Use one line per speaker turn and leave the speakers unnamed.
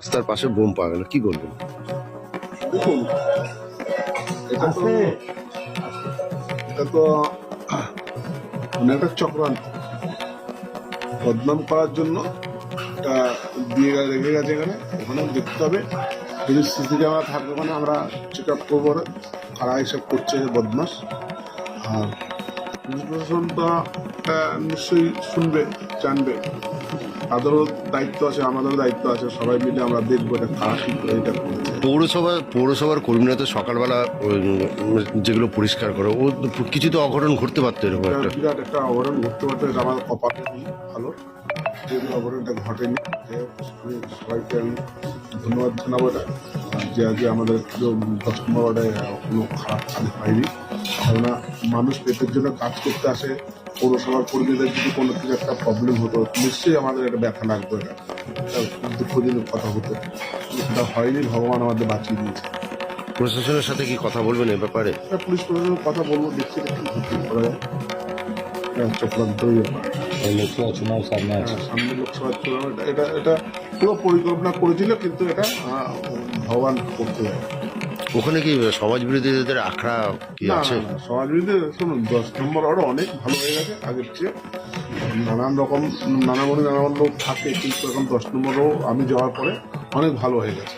রাস্তার পাশে বোম পাওয়া গেল কি বলবেন
এটা তো মানে একটা বদনাম করার জন্য এটা দিয়ে রেখে গেছে এখানে। ওখানে দেখতে হবে। যদি সিসি ক্যামেরা থাকবে ওখানে আমরা চেক আপ করব কারা হিসাব করছে বদমাস আর প্রশাসন তো নিশ্চয়ই শুনবে, জানবে। তাদেরও দায়িত্ব আছে আমাদেরও দায়িত্ব আছে সবাই মিলে আমরা দেখব এটা কারা কি করে এটা করেছে।
পৌরসভা পৌরসভার কর্মীরা তো সকালবেলা যেগুলো পরিষ্কার করে ও কিছু তো অঘটন ঘটতে পারতো এরকম একটা।
বিরাট একটা অবরণ ঘটতে পারতো এটা আমার কপালে ভালো। যেহেতু অবরণটা ঘটেনি সবাইকে আমি ধন্যবাদ জানাব এটা। যে আজকে আমাদের দশ নম্বর ওয়ার্ডে কোনো খারাপ কাজ হয়নি। কেননা মানুষ পেটের জন্য কাজ করতে আসে পৌরসভার কর্মীদের যদি কোনো কিছু একটা প্রবলেম হতো নিশ্চয়ই আমাদের একটা ব্যথা লাগতো এটা। দুঃখজনক কথা হতো সেটা হয়নি ভগবান আমাদের বাঁচিয়ে দিয়েছে।
প্রশাসনের সাথে কি কথা বলবেন এ ব্যাপারে?
এটা পুলিশ প্রশাসনের কথা বলব দেখছি করা যায় এটা
লোকসভা চুনাও সামনে আছে।
হ্যাঁ, সামনে লোকসভা চুনাव এটা এটা এটা পুরো পরিকল্পনা করেছিল কিন্তু এটা ভগবান করতে দেয়
ওখানে কি সমাজ বিরোধীদের আখড়া কি আছে?
সমাজ বিরোধী শুনুন দশ নম্বর আরও অনেক ভালো হয়ে গেছে আগের চেয়ে। নানান রকম নানা নানান লোক থাকে কিন্তু এখন দশ নম্বরও আমি যাওয়ার পরে অনেক ভালো হয়ে গেছে।